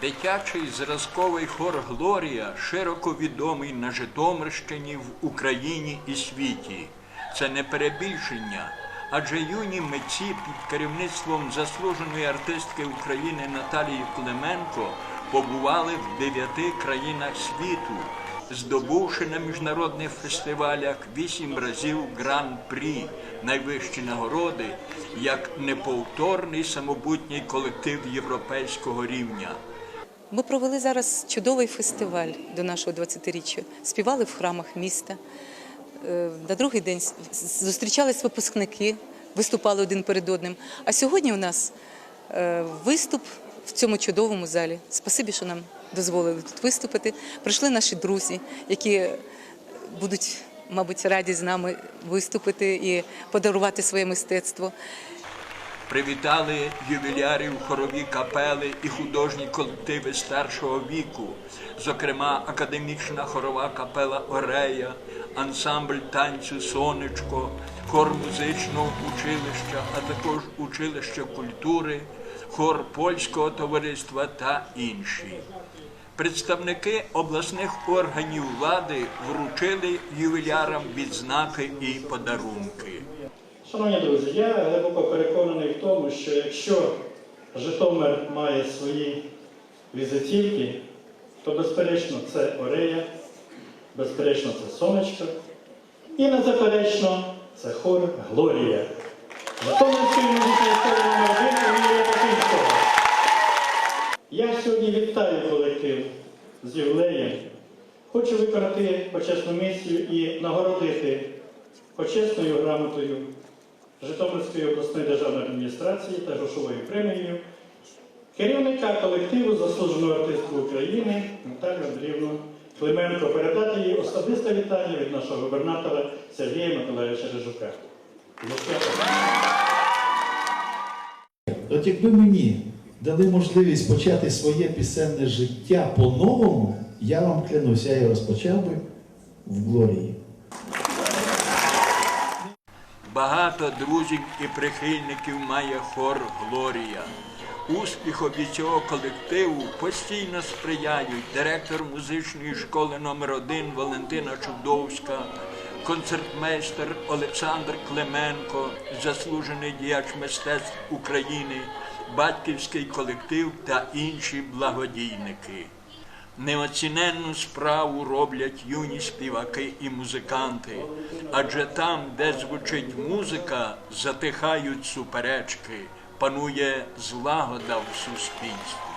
Дитячий зразковий хор Глорія широко відомий на Житомирщині в Україні і світі. Це не перебільшення, адже юні митці під керівництвом заслуженої артистки України Наталії Клименко побували в дев'яти країнах світу, здобувши на міжнародних фестивалях вісім разів гран-прі, найвищі нагороди, як неповторний самобутній колектив європейського рівня. Ми провели зараз чудовий фестиваль до нашого 20-річчя. Співали в храмах міста. Е, На другий день зустрічались випускники, виступали один перед одним. А сьогодні у нас е, виступ в цьому чудовому залі. Спасибі, що нам дозволили тут виступити. Прийшли наші друзі, які будуть, мабуть, раді з нами виступити і подарувати своє мистецтво. Привітали ювілярів хорові капели і художні колективи старшого віку, зокрема академічна хорова капела Орея, ансамбль танцю Сонечко, хор музичного училища, а також училище культури, хор польського товариства та інші. Представники обласних органів влади вручили ювілярам відзнаки і подарунки. Шановні друзі, я глибоко переконаний в тому, що якщо Житомир має свої візитівки, то безперечно це Орея, безперечно це Сонечко і незаперечно це хор Глорія. Житомирської музичної номер 1 імені Рябошинського. Я сьогодні вітаю колектив з ювілеєм. Хочу виконати почесну місію і нагородити почесною грамотою Житомирської обласної державної адміністрації та грошовою премією керівника колективу заслуженого артистку України Наталію Андріївну Клименко передати їй особисте вітання від нашого губернатора Сергія Миколаївича Рижука. От якби мені дали можливість почати своє пісенне життя по-новому, я вам клянусь, я його розпочав би в Глорії. Багато друзів і прихильників має хор Глорія. Успіхові цього колективу постійно сприяють директор музичної школи номер 1 Валентина Чудовська, концертмейстер Олександр Клименко, заслужений діяч мистецтв України, батьківський колектив та інші благодійники. Неоціненну справу роблять юні співаки і музиканти, адже там, де звучить музика, затихають суперечки, панує злагода в суспільстві.